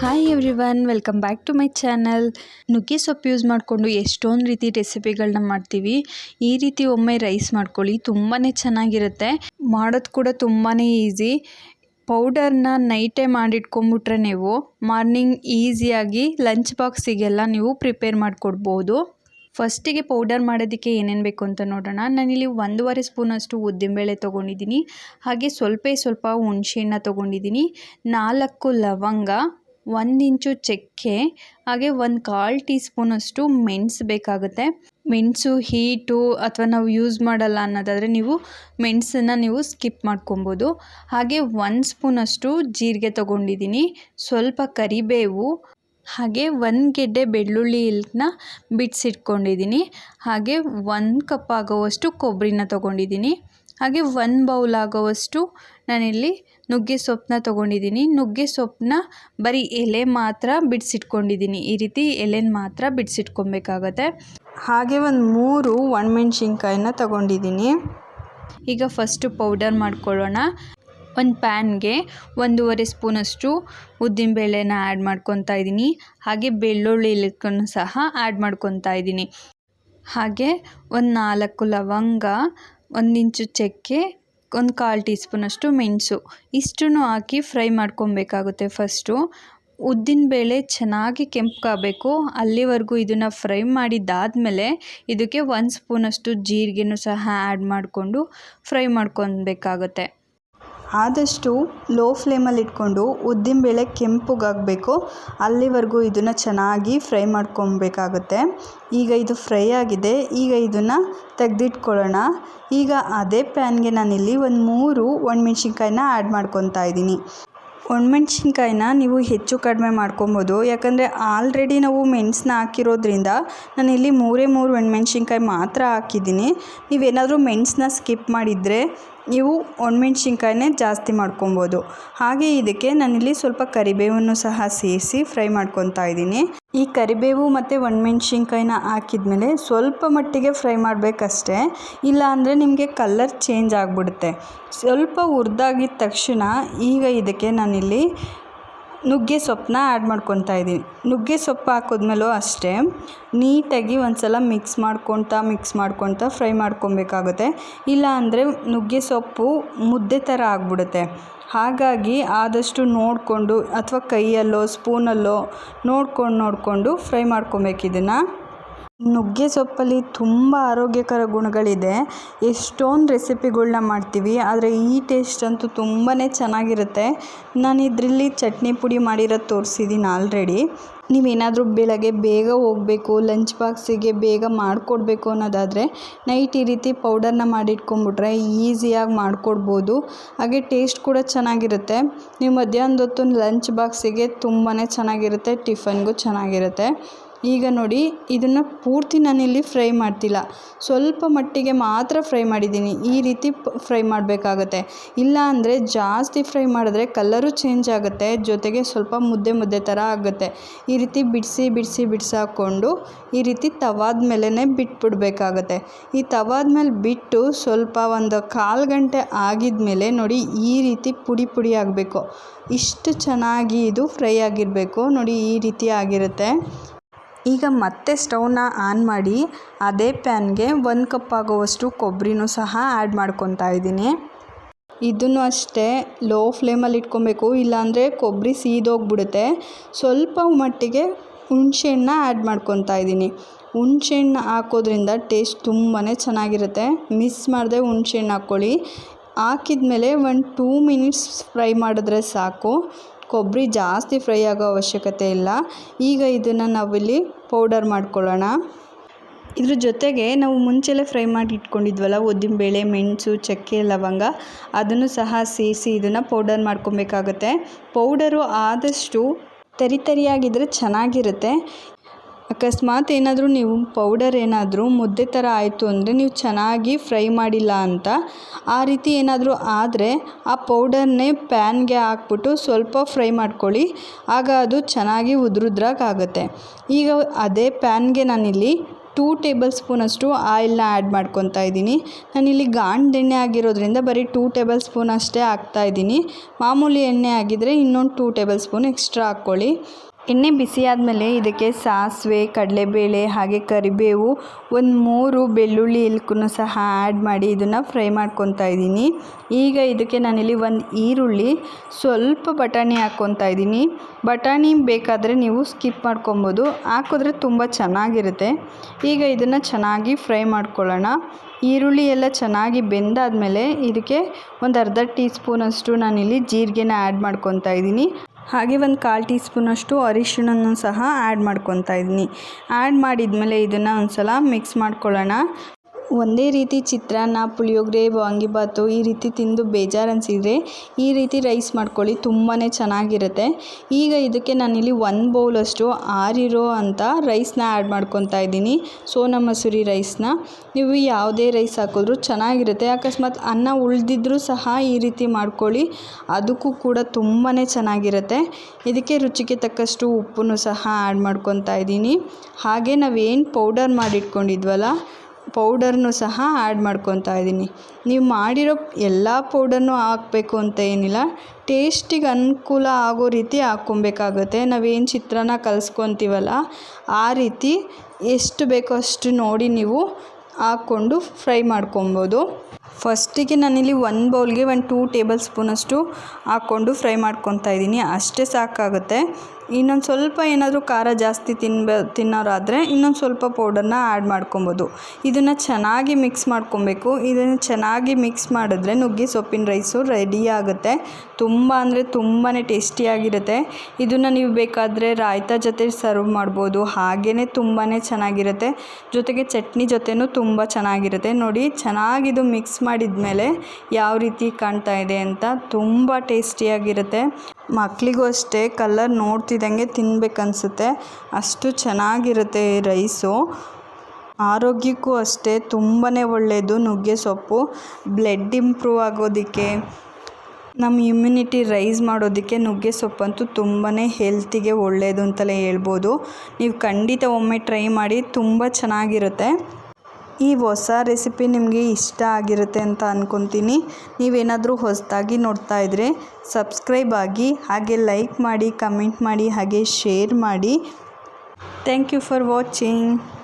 Hi everyone welcome back to my channel ನುಗ್ಗೆ ಸೊಪ್ಪು use ಮಾಡಿಕೊಂಡು ಎಷ್ಟೊಂದು ರೀತಿ ರೆಸಿಪಿಗಳನ್ನ ಮಾಡ್ತೀವಿ. ಈ ರೀತಿ ಒಮ್ಮೆ ರೈಸ್ ಮಾಡ್ಕೊಳ್ಳಿ ತುಂಬಾ ಚೆನ್ನಾಗಿರುತ್ತೆ. ಮಾಡೋದು ಕೂಡ ತುಂಬಾ ಈಸಿ ಪೌಡರ್ನ ನೈಟೇ ಮಾಡಿಟ್ಕೊಂಬಿಟ್ರೆ ನೀವು ಮಾರ್ನಿಂಗ್ ಈಸಿಯಾಗಿ ಲಂಚ್ ಬಾಕ್ಸಿಗೆಲ್ಲ ನೀವು ಪ್ರಿಪೇರ್ ಮಾಡಿಕೊಡ್ಬೋದು. ಫಸ್ಟಿಗೆ ಪೌಡರ್ ಮಾಡೋದಕ್ಕೆ ಏನೇನು ಬೇಕು ಅಂತ ನೋಡೋಣ. ನಾನಿಲ್ಲಿ ಒಂದೂವರೆ ಸ್ಪೂನಷ್ಟು ಉದ್ದಿನಬೇಳೆ ತೊಗೊಂಡಿದ್ದೀನಿ. ಹಾಗೆ ಸ್ವಲ್ಪ ಸ್ವಲ್ಪ ಹುಣಸೆಹಣ್ಣ ತೊಗೊಂಡಿದ್ದೀನಿ. ನಾಲ್ಕು ಲವಂಗ ಒಂದು ಇಂಚು ಚಕ್ಕೆ, ಹಾಗೆ ಒಂದು ಕಾಲು ಟೀ ಸ್ಪೂನಷ್ಟು ಮೆಣಸು ಬೇಕಾಗುತ್ತೆ. ಮೆಣಸು, ಹೀಟು ಅಥವಾ ನಾವು ಯೂಸ್ ಮಾಡಲ್ಲ ಅನ್ನೋದಾದರೆ ನೀವು ಮೆಣಸನ್ನು ನೀವು ಸ್ಕಿಪ್ ಮಾಡ್ಕೊಬೋದು. ಹಾಗೆ ಒಂದು ಸ್ಪೂನಷ್ಟು ಜೀರಿಗೆ ತೊಗೊಂಡಿದ್ದೀನಿ. ಸ್ವಲ್ಪ ಕರಿಬೇವು, ಹಾಗೆ ಒಂದು ಗೆಡ್ಡೆ ಬೆಳ್ಳುಳ್ಳಿನ ಬಿಡಿಸಿಟ್ಕೊಂಡಿದ್ದೀನಿ ಹಾಗೆ ಒಂದು ಕಪ್ ಆಗೋವಷ್ಟು ಕೊಬ್ಬರಿನ ತೊಗೊಂಡಿದ್ದೀನಿ. ಹಾಗೆ ಒಂದು ಬೌಲ್ ಆಗೋವಷ್ಟು ನಾನಿಲ್ಲಿ ನುಗ್ಗೆ ಸೊಪ್ಪನ್ನ ತೊಗೊಂಡಿದ್ದೀನಿ. ನುಗ್ಗೆ ಸೊಪ್ಪನ್ನ ಬರೀ ಎಲೆ ಮಾತ್ರ ಬಿಡಿಸಿಟ್ಕೊಂಡಿದ್ದೀನಿ. ಈ ರೀತಿ ಎಲೆನ ಮಾತ್ರ ಬಿಡಿಸಿಟ್ಕೊಬೇಕಾಗತ್ತೆ. ಹಾಗೆ ಒಂದು ಮೂರು ಒಣಮೆಣ್ಸಿನ್ಕಾಯಿನ ತೊಗೊಂಡಿದ್ದೀನಿ. ಈಗ ಫಸ್ಟು ಪೌಡರ್ ಮಾಡ್ಕೊಳ್ಳೋಣ. ಒಂದು ಪ್ಯಾನ್ಗೆ ಒಂದೂವರೆ ಸ್ಪೂನಷ್ಟು ಉದ್ದಿನಬೇಳೆನ ಆ್ಯಡ್ ಮಾಡ್ಕೊತಾ ಇದ್ದೀನಿ. ಹಾಗೆ ಬೆಳ್ಳುಳ್ಳಿ ಇಲಕ್ಕನ್ನು ಸಹ ಆ್ಯಡ್ ಮಾಡ್ಕೊತಾ ಇದ್ದೀನಿ. ಹಾಗೆ ಒಂದು ನಾಲ್ಕು ಲವಂಗ ಒಂದು ಇಂಚು ಚಕ್ಕೆ, ಒಂದು ಕಾಲು ಟೀ ಸ್ಪೂನಷ್ಟು ಮೆಣಸು, ಇಷ್ಟನ್ನು ಹಾಕಿ ಫ್ರೈ ಮಾಡ್ಕೊಬೇಕಾಗುತ್ತೆ ಫಸ್ಟು. ಉದ್ದಿನಬೇಳೆ ಚೆನ್ನಾಗಿ ಕೆಂಪಗಾಗಬೇಕು. ಅಲ್ಲಿವರೆಗೂ ಇದನ್ನು ಫ್ರೈ ಮಾಡಿದ್ದಾದಮೇಲೆ ಇದಕ್ಕೆ ಒಂದು ಸ್ಪೂನಷ್ಟು ಜೀರಿಗೆನೂ ಸಹ ಆ್ಯಡ್ ಮಾಡಿಕೊಂಡು ಫ್ರೈ ಮಾಡ್ಕೊಬೇಕಾಗುತ್ತೆ. ಆದಷ್ಟು ಲೋ ಫ್ಲೇಮಲ್ಲಿ ಇಟ್ಕೊಂಡು ಉದ್ದಿನಬೇಳೆ ಕೆಂಪಗಾಗಬೇಕು. ಅಲ್ಲಿವರೆಗೂ ಇದನ್ನು ಚೆನ್ನಾಗಿ ಫ್ರೈ ಮಾಡ್ಕೊಬೇಕಾಗುತ್ತೆ. ಈಗ ಇದು ಫ್ರೈ ಆಗಿದೆ. ಈಗ ಇದನ್ನು ತೆಗೆದಿಟ್ಕೊಳ್ಳೋಣ. ಈಗ ಅದೇ ಪ್ಯಾನ್ಗೆ ನಾನಿಲ್ಲಿ ಒಂದು ಮೂರು ಒಣಮೆಣ್ಸಿನ್ಕಾಯಿನ ಆ್ಯಡ್ ಮಾಡ್ಕೊತಾ ಇದ್ದೀನಿ. ಒಣಮೆಣ್ಸಿನ್ಕಾಯಿನ ನೀವು ಹೆಚ್ಚು ಕಡಿಮೆ ಮಾಡ್ಕೊಬೋದು. ಯಾಕಂದರೆ ಆಲ್ರೆಡಿ ನಾವು ಮೆಣಸನ್ನ ಹಾಕಿರೋದ್ರಿಂದ ನಾನಿಲ್ಲಿ ಮೂರೇ ಮೂರು ಒಣಮೆಣ್ಸಿನ್ಕಾಯಿ ಮಾತ್ರ ಹಾಕಿದ್ದೀನಿ. ನೀವೇನಾದರೂ ಮೆಣಸನ್ನ ಸ್ಕಿಪ್ ಮಾಡಿದರೆ ನೀವು ಒಣಮೆಣ್ಸಿನ್ಕಾಯನ್ನೇ ಜಾಸ್ತಿ ಮಾಡ್ಕೊಬೋದು. ಹಾಗೆ ಇದಕ್ಕೆ ನಾನಿಲ್ಲಿ ಸ್ವಲ್ಪ ಕರಿಬೇವನ್ನು ಸಹ ಸೇರಿಸಿ ಫ್ರೈ ಮಾಡ್ಕೊತಾ ಇದ್ದೀನಿ. ಈ ಕರಿಬೇವು ಮತ್ತು ಒಣಮೆಣ್ಸಿನ್ಕಾಯಿನ ಹಾಕಿದ್ಮೇಲೆ ಸ್ವಲ್ಪ ಮಟ್ಟಿಗೆ ಫ್ರೈ ಮಾಡಬೇಕಷ್ಟೇ. ಇಲ್ಲ ಅಂದರೆ ನಿಮಗೆ ಕಲ್ಲರ್ ಚೇಂಜ್ ಆಗಿಬಿಡುತ್ತೆ. ಸ್ವಲ್ಪ ಹುರಿದಾಗಿದ ತಕ್ಷಣ ಈಗ ಇದಕ್ಕೆ ನಾನಿಲ್ಲಿ ನುಗ್ಗೆ ಸೊಪ್ಪನ್ನ ಆ್ಯಡ್ ಮಾಡ್ಕೊತಾ ಇದ್ದೀನಿ. ನುಗ್ಗೆ ಸೊಪ್ಪು ಹಾಕಿದ್ಮೇಲೂ ಅಷ್ಟೇ, ನೀಟಾಗಿ ಒಂದ್ಸಲ ಮಿಕ್ಸ್ ಮಾಡ್ಕೊತಾ ಮಿಕ್ಸ್ ಮಾಡ್ಕೊತಾ ಫ್ರೈ ಮಾಡ್ಕೊಬೇಕಾಗುತ್ತೆ ಇಲ್ಲ ಅಂದರೆ ನುಗ್ಗೆ ಸೊಪ್ಪು ಮುದ್ದೆ ಥರ ಆಗಿಬಿಡುತ್ತೆ. ಹಾಗಾಗಿ ಆದಷ್ಟು ನೋಡಿಕೊಂಡು, ಅಥವಾ ಕೈಯಲ್ಲೋ ಸ್ಪೂನಲ್ಲೋ ನೋಡ್ಕೊಂಡು, ನೋಡಿಕೊಂಡು ಫ್ರೈ ಮಾಡ್ಕೊಬೇಕು ಇದನ್ನು. ನುಗ್ಗೆ ಸೊಪ್ಪಲ್ಲಿ ತುಂಬ ಆರೋಗ್ಯಕರ ಗುಣಗಳಿದೆ. ಎಷ್ಟೊಂದು ರೆಸಿಪಿಗಳ್ನ ಮಾಡ್ತೀವಿ, ಆದರೆ ಈ ಟೇಸ್ಟ್ ಅಂತೂ ತುಂಬಾ ಚೆನ್ನಾಗಿರುತ್ತೆ. ನಾನು ಇದರಲ್ಲಿ ಚಟ್ನಿ ಪುಡಿ ಮಾಡಿರೋದು ತೋರಿಸಿದ್ದೀನಿ ಆಲ್ರೆಡಿ. ನೀವೇನಾದರೂ ಬೆಳಗ್ಗೆ ಬೇಗ ಹೋಗಬೇಕು, ಲಂಚ್ ಬಾಕ್ಸಿಗೆ ಬೇಗ ಮಾಡಿಕೊಡ್ಬೇಕು ಅನ್ನೋದಾದರೆ ನೈಟ್ ಈ ರೀತಿ ಪೌಡರ್ನ ಮಾಡಿಟ್ಕೊಂಬಿಟ್ರೆ ಈಸಿಯಾಗಿ ಮಾಡಿಕೊಡ್ಬೋದು. ಹಾಗೆ ಟೇಸ್ಟ್ ಕೂಡ ಚೆನ್ನಾಗಿರುತ್ತೆ. ನೀವು ಮಧ್ಯಾಹ್ನದೊತ್ತು ಲಂಚ್ ಬಾಕ್ಸಿಗೆ ತುಂಬಾ ಚೆನ್ನಾಗಿರುತ್ತೆ, ಟಿಫನ್ಗೂ ಚೆನ್ನಾಗಿರುತ್ತೆ. ಈಗ ನೋಡಿ, ಇದನ್ನು ಪೂರ್ತಿ ನಾನಿಲ್ಲಿ ಫ್ರೈ ಮಾಡ್ತಿಲ್ಲ. ಸ್ವಲ್ಪ ಮಟ್ಟಿಗೆ ಮಾತ್ರ ಫ್ರೈ ಮಾಡಿದ್ದೀನಿ. ಈ ರೀತಿ ಫ್ರೈ ಮಾಡಬೇಕಾಗತ್ತೆ. ಇಲ್ಲ ಅಂದರೆ ಜಾಸ್ತಿ ಫ್ರೈ ಮಾಡಿದ್ರೆ ಕಲರು ಚೇಂಜ್ ಆಗುತ್ತೆ, ಜೊತೆಗೆ ಸ್ವಲ್ಪ ಮುದ್ದೆ ಮುದ್ದೆ ಥರ ಆಗುತ್ತೆ. ಈ ರೀತಿ ಬಿಡಿಸಿ ಬಿಡಿಸಿ, ಬಿಡಿಸಾಕೊಂಡು ಈ ರೀತಿ ತವಾದ ಮೇಲೇ ಬಿಟ್ಬಿಡ್ಬೇಕಾಗತ್ತೆ. ಈ ತವಾದ ಮೇಲೆ ಬಿಟ್ಟು ಸ್ವಲ್ಪ ಒಂದು ಕಾಲು ಗಂಟೆ ಆಗಿದ್ಮೇಲೆ ನೋಡಿ ಈ ರೀತಿ ಪುಡಿ ಪುಡಿ ಆಗಬೇಕು. ಇಷ್ಟು ಚೆನ್ನಾಗಿ ಇದು ಫ್ರೈ ಆಗಿರಬೇಕು. ನೋಡಿ ಈ ರೀತಿ ಆಗಿರುತ್ತೆ. ಈಗ ಮತ್ತೆ ಸ್ಟವ್ನ ಆನ್ ಮಾಡಿ ಅದೇ ಪ್ಯಾನ್ಗೆ ಒಂದು ಕಪ್ ಆಗುವಷ್ಟು ಕೊಬ್ಬರಿನೂ ಸಹ ಆ್ಯಡ್ ಮಾಡ್ಕೊತಾ ಇದ್ದೀನಿ. ಇದನ್ನು ಅಷ್ಟೇ ಲೋ ಫ್ಲೇಮಲ್ಲಿ ಇಟ್ಕೊಬೇಕು, ಇಲ್ಲಾಂದರೆ ಕೊಬ್ಬರಿ ಸೀದೋಗ್ಬಿಡುತ್ತೆ. ಸ್ವಲ್ಪ ಮಟ್ಟಿಗೆ ಹುಣ್ಸೆಹಣ್ಣ ಆ್ಯಡ್ ಮಾಡ್ಕೊತಾ ಇದ್ದೀನಿ. ಹುಣ್ಸೆಹಣ್ಣು ಹಾಕೋದ್ರಿಂದ ಟೇಸ್ಟ್ ತುಂಬಾ ಚೆನ್ನಾಗಿರುತ್ತೆ. ಮಿಸ್ ಮಾಡದೆ ಹುಣ್ಸೆಹಣ್ಣು ಹಾಕ್ಕೊಳ್ಳಿ. ಹಾಕಿದ್ಮೇಲೆ ಒಂದು ಟೂ ಮಿನಿಟ್ಸ್ ಫ್ರೈ ಮಾಡಿದ್ರೆ ಸಾಕು. ಕೊಬ್ಬರಿ ಜಾಸ್ತಿ ಫ್ರೈ ಆಗೋ ಅವಶ್ಯಕತೆ ಇಲ್ಲ. ಈಗ ಇದನ್ನು ನಾವಿಲ್ಲಿ ಪೌಡರ್ ಮಾಡ್ಕೊಳ್ಳೋಣ. ಇದ್ರ ಜೊತೆಗೆ ನಾವು ಮುಂಚೆಲೇ ಫ್ರೈ ಮಾಡಿ ಇಟ್ಕೊಂಡಿದ್ವಲ್ಲ ಉದ್ದಿನಬೇಳೆ ಮೆಣಸು, ಚಕ್ಕೆ, ಲವಂಗ, ಅದನ್ನು ಸಹ ಸೇರಿಸಿ ಇದನ್ನು ಪೌಡರ್ ಮಾಡ್ಕೊಬೇಕಾಗುತ್ತೆ. ಪೌಡರು ಆದಷ್ಟು ತರಿ ತರಿಯಾಗಿದ್ದರೆ ಚೆನ್ನಾಗಿರುತ್ತೆ. ಅಕಸ್ಮಾತ್ ಏನಾದರೂ ನೀವು ಪೌಡರ್ ಏನಾದರೂ ಮುದ್ದೆ ಥರ ಆಯಿತು ಅಂದರೆ ನೀವು ಚೆನ್ನಾಗಿ ಫ್ರೈ ಮಾಡಿಲ್ಲ ಅಂತ, ಆ ರೀತಿ ಏನಾದರೂ ಆದರೆ ಆ ಪೌಡರ್ನೇ ಪ್ಯಾನ್ಗೆ ಹಾಕ್ಬಿಟ್ಟು ಸ್ವಲ್ಪ ಫ್ರೈ ಮಾಡ್ಕೊಳ್ಳಿ, ಆಗ ಅದು ಚೆನ್ನಾಗಿ ಆಗುತ್ತೆ ಈಗ ಅದೇ ಪ್ಯಾನ್ಗೆ ನಾನಿಲ್ಲಿ ಟೂ ಟೇಬಲ್ ಸ್ಪೂನಷ್ಟು ಆಯಿಲ್ನ ಆ್ಯಡ್ ಮಾಡ್ಕೊತಾ ಇದ್ದೀನಿ. ನಾನಿಲ್ಲಿ ಗಾಂಡೆಣ್ಣೆ ಆಗಿರೋದ್ರಿಂದ ಬರೀ ಟೂ ಟೇಬಲ್ ಸ್ಪೂನ್ ಅಷ್ಟೇ ಹಾಕ್ತಾ ಇದ್ದೀನಿ. ಮಾಮೂಲಿ ಎಣ್ಣೆ ಆಗಿದ್ದರೆ ಇನ್ನೊಂದು ಟೂ ಟೇಬಲ್ ಸ್ಪೂನ್ ಎಕ್ಸ್ಟ್ರಾ ಹಾಕ್ಕೊಳ್ಳಿ. ಎಣ್ಣೆ ಬಿಸಿ ಆದಮೇಲೆ ಇದಕ್ಕೆ ಸಾಸಿವೆ, ಕಡಲೆಬೇಳೆ ಹಾಗೆ ಕರಿಬೇವು ಒಂದು ಮೂರು ಬೆಳ್ಳುಳ್ಳಿ ಇಲ್ಕೂ ಸಹ ಆ್ಯಡ್ ಮಾಡಿ ಇದನ್ನು ಫ್ರೈ ಮಾಡ್ಕೊತಾ ಇದ್ದೀನಿ. ಈಗ ಇದಕ್ಕೆ ನಾನಿಲ್ಲಿ ಒಂದು ಈರುಳ್ಳಿ, ಸ್ವಲ್ಪ ಬಟಾಣಿ ಹಾಕ್ಕೊತಾ ಇದ್ದೀನಿ. ಬಟಾಣಿ ಬೇಕಾದರೆ ನೀವು ಸ್ಕಿಪ್ ಮಾಡ್ಕೊಬೋದು. ಹಾಕಿದ್ರೆ ತುಂಬ ಚೆನ್ನಾಗಿರುತ್ತೆ. ಈಗ ಇದನ್ನು ಚೆನ್ನಾಗಿ ಫ್ರೈ ಮಾಡ್ಕೊಳ್ಳೋಣ. ಈರುಳ್ಳಿ ಎಲ್ಲ ಚೆನ್ನಾಗಿ ಬೆಂದಾದಮೇಲೆ ಇದಕ್ಕೆ ಒಂದು ಅರ್ಧ ಟೀ ಸ್ಪೂನಷ್ಟು ನಾನಿಲ್ಲಿ ಜೀರಿಗೆನ ಆ್ಯಡ್ ಮಾಡ್ಕೊತಾ ಇದ್ದೀನಿ. ಹಾಗೆ ಒಂದು ಕಾಲು ಟೀ ಸ್ಪೂನಷ್ಟು ಅರಿಶಿಣನೂ ಸಹ ಆ್ಯಡ್ ಮಾಡ್ಕೊತಾ ಇದ್ದೀನಿ. ಆ್ಯಡ್ ಮಾಡಿದ್ಮೇಲೆ ಇದನ್ನು ಒಂದು ಸಲ ಮಿಕ್ಸ್ ಮಾಡ್ಕೊಳ್ಳೋಣ. ಒಂದೇ ರೀತಿ ಚಿತ್ರಾನ್ನ, ಪುಳಿಯೋಗರೆ, ವಾಂಗಿಭಾತು ಈ ರೀತಿ ತಿಂದು ಬೇಜಾರು ಅನಿಸಿದರೆ ಈ ರೀತಿ ರೈಸ್ ಮಾಡ್ಕೊಳ್ಳಿ ತುಂಬಾ ಚೆನ್ನಾಗಿರುತ್ತೆ. ಈಗ ಇದಕ್ಕೆ ನಾನಿಲ್ಲಿ ಒಂದು ಬೌಲಷ್ಟು ಆರಿರೋ ಅಂತ ರೈಸ್ನ ಆ್ಯಡ್ ಮಾಡ್ಕೊತಾ ಇದ್ದೀನಿ. ಸೋನಾ ಮಸೂರಿ ರೈಸ್ನ ನೀವು ಯಾವುದೇ ರೈಸ್ ಹಾಕಿದ್ರೂ ಚೆನ್ನಾಗಿರುತ್ತೆ. ಅಕಸ್ಮಾತ್ ಅನ್ನ ಉಳಿದಿದ್ರೂ ಸಹ ಈ ರೀತಿ ಮಾಡ್ಕೊಳ್ಳಿ. ಅದಕ್ಕೂ ಕೂಡ ತುಂಬಾ ಚೆನ್ನಾಗಿರುತ್ತೆ. ಇದಕ್ಕೆ ರುಚಿಗೆ ತಕ್ಕಷ್ಟು ಉಪ್ಪನ್ನು ಸಹ ಆ್ಯಡ್ ಮಾಡ್ಕೊತಾ ಇದ್ದೀನಿ. ಹಾಗೆ ನಾವೇನು ಪೌಡರ್ ಮಾಡಿಟ್ಕೊಂಡಿದ್ವಲ್ಲ ಪೌಡರ್ನು ಸಹ ಆ್ಯಡ್ ಮಾಡ್ಕೊತಾ ಇದ್ದೀನಿ. ನೀವು ಮಾಡಿರೋ ಎಲ್ಲ ಪೌಡರ್ನು ಹಾಕಬೇಕು ಅಂತ ಏನಿಲ್ಲ. ಟೇಸ್ಟಿಗೆ ಅನುಕೂಲ ಆಗೋ ರೀತಿ ಹಾಕ್ಕೊಬೇಕಾಗುತ್ತೆ. ನಾವೇನು ಚಿತ್ರಾನ್ನ ಕಲಿಸ್ಕೊತೀವಲ್ಲ, ಆ ರೀತಿ ಎಷ್ಟು ಬೇಕೋ ಅಷ್ಟು ನೋಡಿ ನೀವು ಹಾಕ್ಕೊಂಡು ಫ್ರೈ ಮಾಡ್ಕೊಬೋದು. ಫಸ್ಟಿಗೆ ನಾನಿಲ್ಲಿ ಒಂದು ಬೌಲ್ಗೆ ಒಂದು ಟೂ ಟೇಬಲ್ ಸ್ಪೂನಷ್ಟು ಹಾಕ್ಕೊಂಡು ಫ್ರೈ ಮಾಡ್ಕೊತಾ ಇದ್ದೀನಿ. ಅಷ್ಟೇ ಸಾಕಾಗುತ್ತೆ. ಇನ್ನೊಂದು ಸ್ವಲ್ಪ ಏನಾದರೂ ಖಾರ ಜಾಸ್ತಿ ತಿನ್ಬ, ತಿನ್ನೋರಾದರೆ ಇನ್ನೊಂದು ಸ್ವಲ್ಪ ಪೌಡರ್ನ ಆ್ಯಡ್ ಮಾಡ್ಕೊಬೋದು. ಇದನ್ನು ಚೆನ್ನಾಗಿ ಮಿಕ್ಸ್ ಮಾಡ್ಕೊಬೇಕು. ಇದನ್ನು ಚೆನ್ನಾಗಿ ಮಿಕ್ಸ್ ಮಾಡಿದ್ರೆ ನುಗ್ಗೆ ಸೊಪ್ಪಿನ ರೈಸು ರೆಡಿ ಆಗುತ್ತೆ. ತುಂಬ ಅಂದರೆ ತುಂಬಾ ಟೇಸ್ಟಿಯಾಗಿರುತ್ತೆ ಇದನ್ನು ನೀವು ಬೇಕಾದರೆ ರಾಯ್ತ ಜೊತೆ ಸರ್ವ್ ಮಾಡ್ಬೋದು. ಹಾಗೇ ತುಂಬಾ ಚೆನ್ನಾಗಿರುತ್ತೆ. ಜೊತೆಗೆ ಚಟ್ನಿ ಜೊತೆನೂ ತುಂಬ ಚೆನ್ನಾಗಿರುತ್ತೆ. ನೋಡಿ ಚೆನ್ನಾಗಿದು ಮಿಕ್ಸ್ ಮಾಡಿದ ಮೇಲೆ ಯಾವ ರೀತಿ ಕಾಣ್ತಾ ಇದೆ ಅಂತ ತುಂಬ ಟೇಸ್ಟಿಯಾಗಿರುತ್ತೆ ಮಕ್ಕಳಿಗೂ ಅಷ್ಟೇ ಕಲರ್ ನೋಡ್ತಿದ್ದಂಗೆ ತಿನ್ಬೇಕನ್ಸುತ್ತೆ. ಅಷ್ಟು ಚೆನ್ನಾಗಿರುತ್ತೆ ಈ ರೈಸು ಆರೋಗ್ಯಕ್ಕೂ ಅಷ್ಟೇ ತುಂಬಾ ಒಳ್ಳೆಯದು ನುಗ್ಗೆ ಸೊಪ್ಪು. ಬ್ಲಡ್ ಇಂಪ್ರೂವ್ ಆಗೋದಕ್ಕೆ ನಮ್ಮ ಇಮ್ಯುನಿಟಿ ರೈಸ್ ಮಾಡೋದಕ್ಕೆ ನುಗ್ಗೆ ಸೊಪ್ಪಂತೂ ತುಂಬಾ ಹೆಲ್ತಿಗೆ ಒಳ್ಳೆಯದು ಅಂತಲೇ ಹೇಳ್ಬೋದು. ನೀವು ಖಂಡಿತ ಒಮ್ಮೆ ಟ್ರೈ ಮಾಡಿ ತುಂಬ ಚೆನ್ನಾಗಿರುತ್ತೆ. ಈ ಹೊಸ ರೆಸಿಪಿ ನಿಮಗೆ ಇಷ್ಟ ಆಗಿರುತ್ತೆ ಅಂತ ಅಂದ್ಕೊತೀನಿ ನೀವೇನಾದರೂ ಹೊಸದಾಗಿ ನೋಡ್ತಾ ಇದ್ದರೆ ಸಬ್ಸ್ಕ್ರೈಬ್ ಆಗಿ ಹಾಗೆ ಲೈಕ್ ಮಾಡಿ, ಕಮೆಂಟ್ ಮಾಡಿ, ಹಾಗೆ ಶೇರ್ ಮಾಡಿ. Thank you for watching.